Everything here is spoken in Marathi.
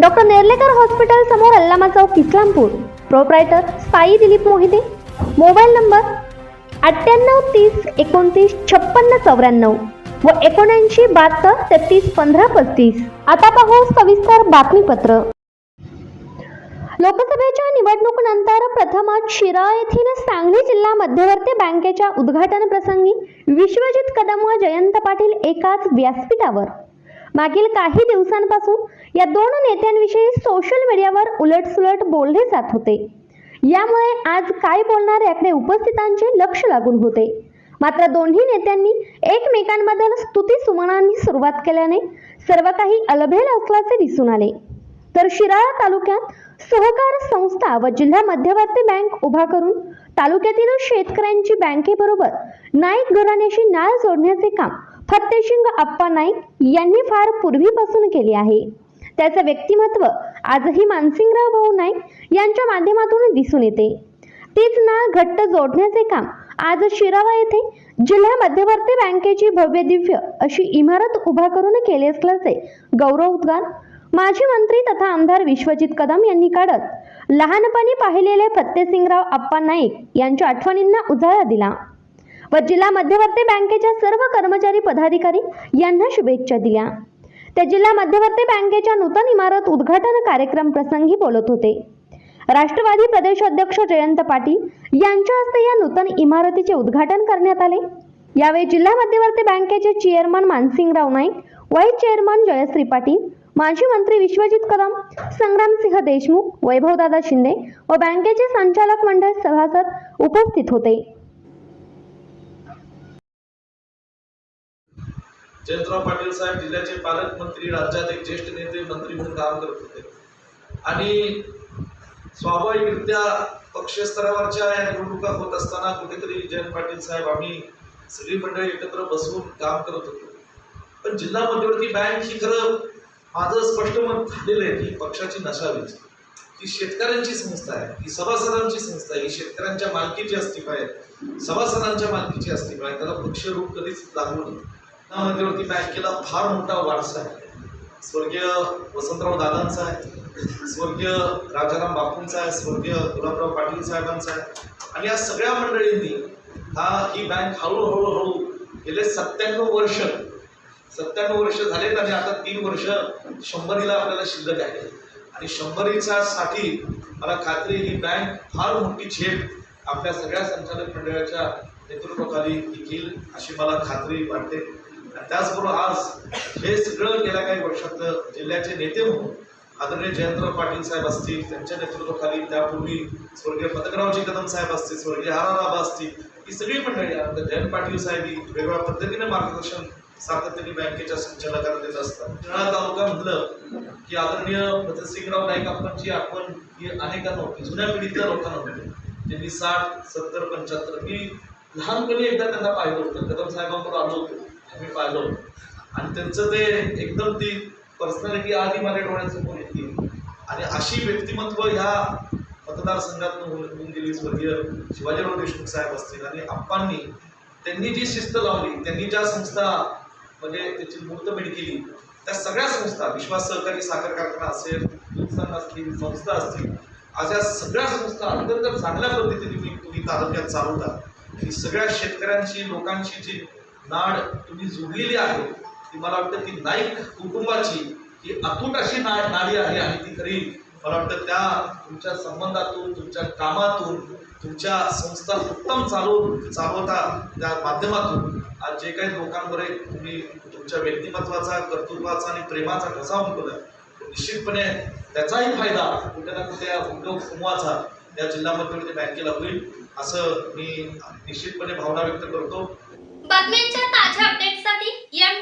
डॉक्टर नेर्लेकर हॉस्पिटल समोर अल्लामा चौक Islampur. Proprietor Sai Dilip Mohite. Mobile number अठ्ठ्याण्णव तीस एकोणतीस छप्पन्न चौऱ्याण्णव व एकोणऐंशी बहात्तर तेहतीस पंधरा पस्तीस. आता पाहू सविस्तर बातमीपत्र. लोकसभेच्या निवडणुकीनंतर प्रथमच शिरा येथील सांगली जिल्हा मध्यवर्ती बँकेच्या उद्घाटन प्रसंगी विश्वजित कदम व जयंत पाटील एकाच व्यासपीठावर. मागील काही दिवसांपासून या दोन नेत्यांविषयी सोशल मीडियावर उलटसुलट बोलले जात होते. यामुळे आज काय बोलणार याकडे उपस्थितांचे लक्ष लागून होते. मात्र दोन्ही नेत्यांनी एकमेकांबद्दल स्तुती सुमनांनी सुरुवात केल्याने सर्व काही अलभेल असल्याचे दिसून आले. तर शिराळा तालुक्यात सहकार संस्था व जिल्हा मध्यवर्ती बँक उभा करून तालुक्यातील शेतकऱ्यांची बँकेबरोबर नाईक घराण्याशी नाळ जोडण्याचे काम फत्तेशिंग अप्पा नाईक यांनी फार पूर्वीपासून केले आहे. त्याचं व्यक्तिमत्व आजही मानसिंगराव भाऊ नाईक यांच्या माध्यमातून दिसून येते. तीच नाळ घट्ट जोडण्याचे काम आज शिरावा येथे जिल्हा मध्यवर्ती बँकेची भव्य दिव्य अशी इमारत उभा करून केले असल्याचे गौरव उद्गार माजी मंत्री तथा आमदार विश्वजित कदम यांनी काढत लहानपणी पाहिलेले फत्तेसिंगराव अप्पा नाईक यांच्या आठवणींना उजाळा दिला. व जिल्हा मध्यवर्ती बँकेच्या सर्व कर्मचारी पदाधिकारी यांना शुभेच्छा दिल्या. ते जिल्हा मध्यवर्ती बँकेच्या नूतन इमारत उद्घाटन कार्यक्रम प्रसंगी बोलत होते. राष्ट्रवादी प्रदेश अध्यक्ष जयंत पाटील यांच्या हस्ते या नूतन इमारतीचे उद्घाटन करण्यात आले. यावेळी जिल्हा मध्यवर्ती बँकेचे chairman Mansingrao Naik vice chairman Jayashree Patil माजी मंत्री विश्वजित कदम संग्रामसिंह देशमुख वैभवदादा शिंदे व बँकेचे संचालक मंडळ सभासद उपस्थित होते. जयंतराव पाटील साहेब जिल्ह्याचे पालकमंत्री राज्यात एक ज्येष्ठ नेते मंत्री म्हणून काम करत होते. आणि स्वाभाविकरित्या पक्षस्तरावरच्या या निवडणुका होत असताना कुठेतरी जयंत पाटील साहेब आम्ही सगळी मंडळी एकत्र बसून काम करत होतो. पण जिल्हा मध्यवर्ती बँक ही खरं माझं स्पष्ट मत झालेलं आहे की पक्षाची नसावीच ती शेतकऱ्यांची संस्था आहे ही सभासदांची संस्था आहे ही शेतकऱ्यांच्या मालकीची अस्तित्व आहे. सभासदांच्या मालकीची अस्तित्व आहे त्याला पक्षरूप कधीच लागू नये या बँकेला फार मोठा वारसा आहे. स्वर्गीय वसंतराव दादांचा आहे स्वर्गीय राजाराम बापूंचा आहे स्वर्गीय गुलाबराव पाटील साहेबांचा आहे. आणि या सगळ्या मंडळींनी हा ही बँक हळूहळू हळू गेले सत्त्याण्णव वर्ष. सत्त्याण्णव वर्ष झालेत आणि आता तीन वर्ष शंभरीला आपल्याला शिल्लक आहे. आणि शंभरीच्या साठी मला खात्री ही बँक फार मोठी झेप आपल्या सगळ्या संचालक मंडळाच्या नेतृत्वाखाली घेईल अशी मला खात्री वाटते. त्याचबरोबर आज हे सगळं गेल्या काही वर्षात जिल्ह्याचे नेते म्हणून आदरणीय जयंतराव पाटील साहेब असतील त्यांच्या नेतृत्वाखाली त्यापूर्वी स्वर्गीय पतकरावजी कदम साहेब असतील स्वर्गीय आराराबा असतील ही सगळी मंडळी आता जयंत पाटील साहेब ही वेगवेगळ्या पद्धतीने मार्गदर्शन सातत्याने बँकेच्या संचालकांना देत असतात. शिराळा तालुका म्हटलं की आदरणीय भगतसिंगराव नाईक आपणची आठवण ही अनेकांना होती जुन्या पिढीतल्या लोकांना होती. ज्यांनी साठ सत्तर पंच्याहत्तर मी लहानपणी एकदा त्यांना पाहिलं होतं. कदम साहेबांवर आलो होतो. आम्ही पाहिलो आणि त्यांचं ते एकदम ती पर्सनॅलिटी आधी माझ्या डोळ्यासमोर येते आणि अशी व्यक्तिमत्व ह्या मतदारसंघात होऊन गेली. स्वर्गीय शिवाजीराव देशमुख साहेब असतील आणि आप्पांनी त्यांनी जी शिस्त लावली त्यांनी ज्या संस्था म्हणजे त्याची मुहूर्तमेढ केली त्या सगळ्या संस्था विश्वास सहकारी साखर कारखाना असेल दूध असतील संस्था असतील अशा सगळ्या संस्था अंतर्गत चांगल्या पद्धतीने तुम्ही तुम्ही तालुक्यात चालवता. ही सगळ्या शेतकऱ्यांची लोकांची जी नाड तुम्ही जुडलेली आहे ती मला वाटतं ती नाईक कुटुंबाची ही अतूट अशी नाड नाडी आहे आणि ती खरी. मला वाटतं त्या तुमच्या संबंधातून तुमच्या कामातून तुमच्या संस्था उत्तम चालू चालवता त्या माध्यमातून आज जे काही लोकांवर एक तुम्ही तुमच्या व्यक्तिमत्वाचा कर्तृत्वाचा आणि प्रेमाचा कसा उमटवलाय निश्चितपणे त्याचाही फायदा कुठे ना कुठे या उद्योग समूहाचा या जिल्हा मध्यवर्ती बँकेला होईल असं मी निश्चितपणे भावना व्यक्त करतो. बातम्यांच्या ताज्या अपडेट्ससाठी एम